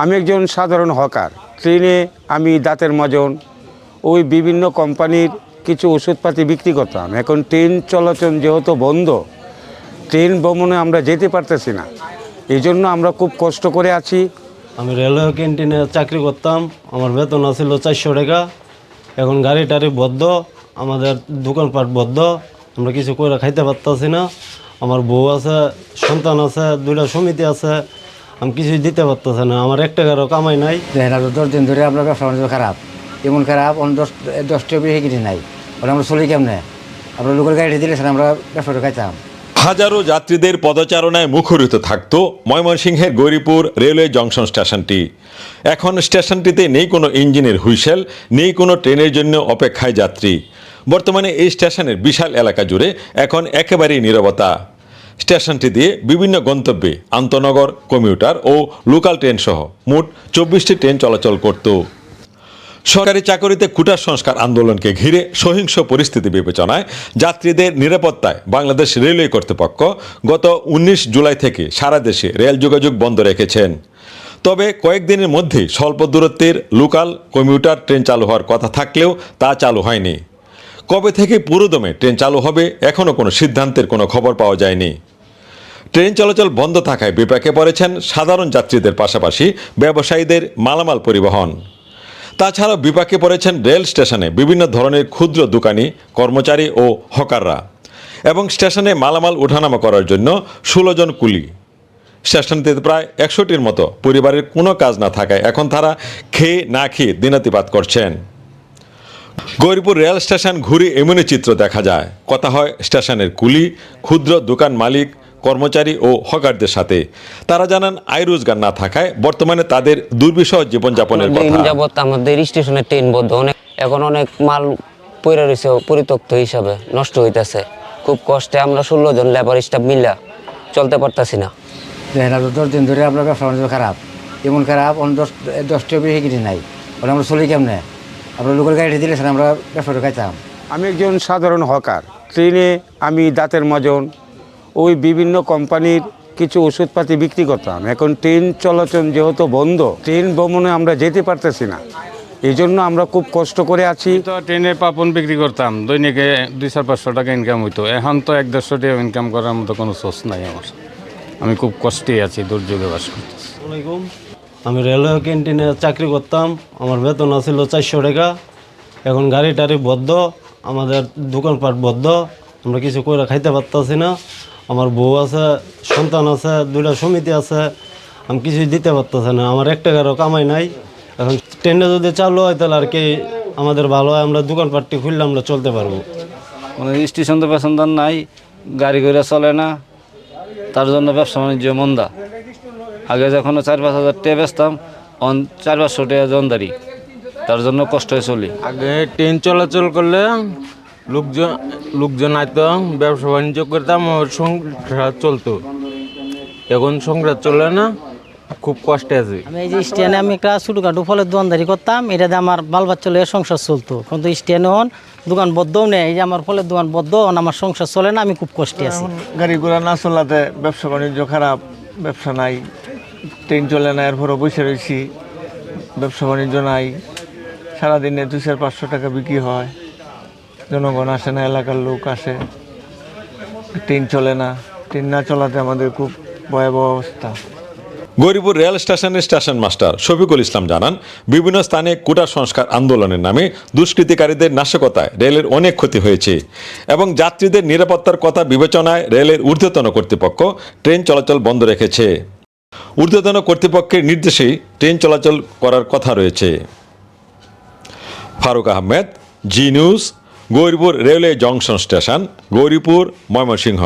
আমি একজন সাধারণ হকার। ট্রেনে আমি দাঁতের মাজন। ওই বিভিন্ন কোম্পানির কিছু ওষুধপাতি বিক্রি করতাম। এখন ট্রেন চলাচল যেহেতু বন্ধ, ট্রেন ভ্রমণে আমরা যেতে পারতেছি না। এই জন্য আমরা খুব কষ্ট করে আছি। আমি রেলওয়ে ক্যান্টিনে চাকরি করতাম। আমার বেতন ছিল চারশো টাকা। এখন গাড়ি টাড়ি বদ্ধ, আমাদের দোকানপাট বদ্ধ। আমরা কিছু করে খাইতে পারতেছি না। আমার বউ আছে, সন্তান আছে, দুইটা সমিতি আছে। আমি কিছুই দিতে পারতেছি না। আমার এক টাকারও কামাই নাই। দেখেন আর দশ দিন ধরে আপনার ব্যবসা বাণিজ্য খারাপ। এমন খারাপ অন্য দশ দশটা বেশি কিছু নাই। ওরা আমরা চলি কেমনে? আপনার লোকের গাড়ি দিলে স্যার আমরা ব্যবসাটা খাইতাম। হাজারো যাত্রীদের পদচারণায় মুখরিত থাকত ময়মনসিংহের গৌরীপুর রেলওয়ে জংশন স্টেশনটি। এখন স্টেশনটিতে নেই কোনো ইঞ্জিনের হুইসেল নেই কোনো ট্রেনের জন্য অপেক্ষায় যাত্রী। বর্তমানে এই স্টেশনের বিশাল এলাকা জুড়ে এখন একেবারেই নীরবতা। স্টেশনটি দিয়ে বিভিন্ন গন্তব্যে আন্তনগর, কমিউটার ও লোকাল ট্রেন সহ মোট চব্বিশটি ট্রেন চলাচল করত। সরকারি চাকরিতে কুটার সংস্কার আন্দোলনকে ঘিরে সহিংস পরিস্থিতি বিবেচনায় যাত্রীদের নিরাপত্তায় বাংলাদেশ রেলওয়ে কর্তৃপক্ষ গত উনিশ জুলাই থেকে সারা দেশে রেল যোগাযোগ বন্ধ রেখেছেন। তবে কয়েকদিনের মধ্যেই স্বল্প দূরত্বের লোকাল কমিউটার ট্রেন চালু হওয়ার কথা থাকলেও তা চালু হয়নি। কবে থেকে পুরোদমে ট্রেন চালু হবে, এখনও কোনো সিদ্ধান্তের কোনো খবর পাওয়া যায়নি। ট্রেন চলাচল বন্ধ থাকায় বিপাকে পড়েছেন সাধারণ যাত্রীদের পাশাপাশি ব্যবসায়ীদের মালামাল পরিবহন। তাছাড়াও বিপাকে পড়েছেন রেল স্টেশনে বিভিন্ন ধরনের ক্ষুদ্র দোকানি, কর্মচারী ও হকাররা এবং স্টেশনে মালামাল ওঠানামা করার জন্য ষোলো জন কুলি। স্টেশনটিতে প্রায় একশোটির মতো পরিবারের কোনো কাজ না থাকায় এখন তারা খেয়ে না খেয়ে দিনাতিপাত করছেন। গৌরীপুর রেল স্টেশন ঘুরে এমনই চিত্র দেখা যায়। কথা হয় স্টেশনের কুলি ক্ষুদ্র দোকান মালিক কর্মচারী ও হকারদের সাথে। তারা জানান আয় রোজগার না থাকায় বর্তমানে তাদের দুর্বিষহ জীবনযাপনের কথা। যাবত আমাদের স্টেশনে ট্রেন বন্ধ অনেক এখন অনেক মাল পড়ে রয়েছে পরিত্যক্ত হিসাবে নষ্ট হইতেছে। খুব কষ্টে আমরা ষোলো জন লেবার স্টাফ মিলা চলতে পারতাছি না। দশ দিন ধরে আপনার ব্যবসা খারাপ। এমন খারাপ দশ দশটা বেশি কিছু নাই। আমরা চলি কেমনে? আপনার লোকের গাড়ি দিলে স্যার আমরা ব্যবসাটা খাইতাম। আমি একজন সাধারণ হকার। ট্রেনে আমি দাঁতের মজন ওই বিভিন্ন কোম্পানির কিছু ওষুধপাতি বিক্রি করতাম। এখন ট্রেন চলাচল যেহেতু বন্ধ ট্রেন ভ্রমণে আমরা যেতে পারতেছি না। এই জন্য আমরা খুব কষ্ট করে আছি। তো ট্রেনে পাপন বিক্রি করতাম। দৈনিকে দুই চার পাঁচশো টাকা ইনকাম হইতো। এখন তো এক দেড়শো টাকা ইনকাম করার মতো কোনো সোর্স নাই আমার। আমি খুব কষ্টে আছি দুর্যোগে বাস করতেছি। আসসালামাইকুম আমি রেলওয়ে ক্যান্টিনে চাকরি করতাম, আমার বেতন ছিল চারশো টাকা। এখন গাড়ি টাড়ি বদ্ধ, আমাদের দোকানপাট বদ্ধ, আমরা কিছু করে খাইতে পারতাছি না। আমার বউ আছে, সন্তান আছে, দুইটা সমিতি আছে, আমি কিছুই দিতে পারতেছি না। আমার এক টাকারও কামাই নাই। এখন ট্রেনটা যদি চালু হয়, তাহলে আর কি আমাদের ভালো হয়, আমরা দোকানপাটটি খুললে আমরা চলতে পারব। মানে স্টেশন তো প্যাসেঞ্জার নাই, গাড়ি করে চলে না, তার জন্য ব্যবসা বাণিজ্য মন্দা। আগে যখন চার পাঁচ হাজার টাকা বেচতাম অন চার পাঁচশো টাকা জনদারি তার জন্য কষ্ট হয়ে চলি। আগে ট্রেন চলাচল করলে লোকজন লোকজন আইতো ব্যবসা বাণিজ্য করতাম সংসার চলতো। এখন সংসার চলে না খুব কষ্টে আছে। আমি এই যে স্ট্যান্ডে আমি একটা ছোটোখাটো ফলের দোকানদারি করতাম এটাতে আমার বাল বাচ্চা লইয়া সংসার চলতো। কিন্তু স্ট্যান্ডে হন দোকান বদ্ধও নেই এই যে আমার ফলের দোকান বদ্ধ হন আমার সংসার চলে না আমি খুব কষ্টে আছি। গাড়ি ঘোড়া না চলাতে ব্যবসা বাণিজ্য খারাপ ব্যবসা নাই। ট্রেন চলে না, এরপরও বসে রয়েছি। ব্যবসা বাণিজ্য নাই। সারাদিনে চার পাঁচশো টাকা বিক্রি হয়। জনগণ আসে না, এলাকার লোক আসে। ট্রেন চলে না। ট্রেন না চলাতে আমাদের খুব ভয়াবহ অবস্থা। গৌরীপুর রেল স্টেশনের স্টেশন মাস্টার শফিকুল ইসলাম জানান, বিভিন্ন স্থানে কোটা সংস্কার আন্দোলনের নামে দুষ্কৃতিকারীদের নাশকতায় রেলের অনেক ক্ষতি হয়েছে এবং যাত্রীদের নিরাপত্তার কথা বিবেচনায় রেলের ঊর্ধ্বতন কর্তৃপক্ষ ট্রেন চলাচল বন্ধ রেখেছে। ঊর্ধ্বতন কর্তৃপক্ষের নির্দেশেই ট্রেন চলাচল করার কথা রয়েছে। Faruk Ahmed, Zee News, Gauripur railway junction station, Gauripur Mymensingh.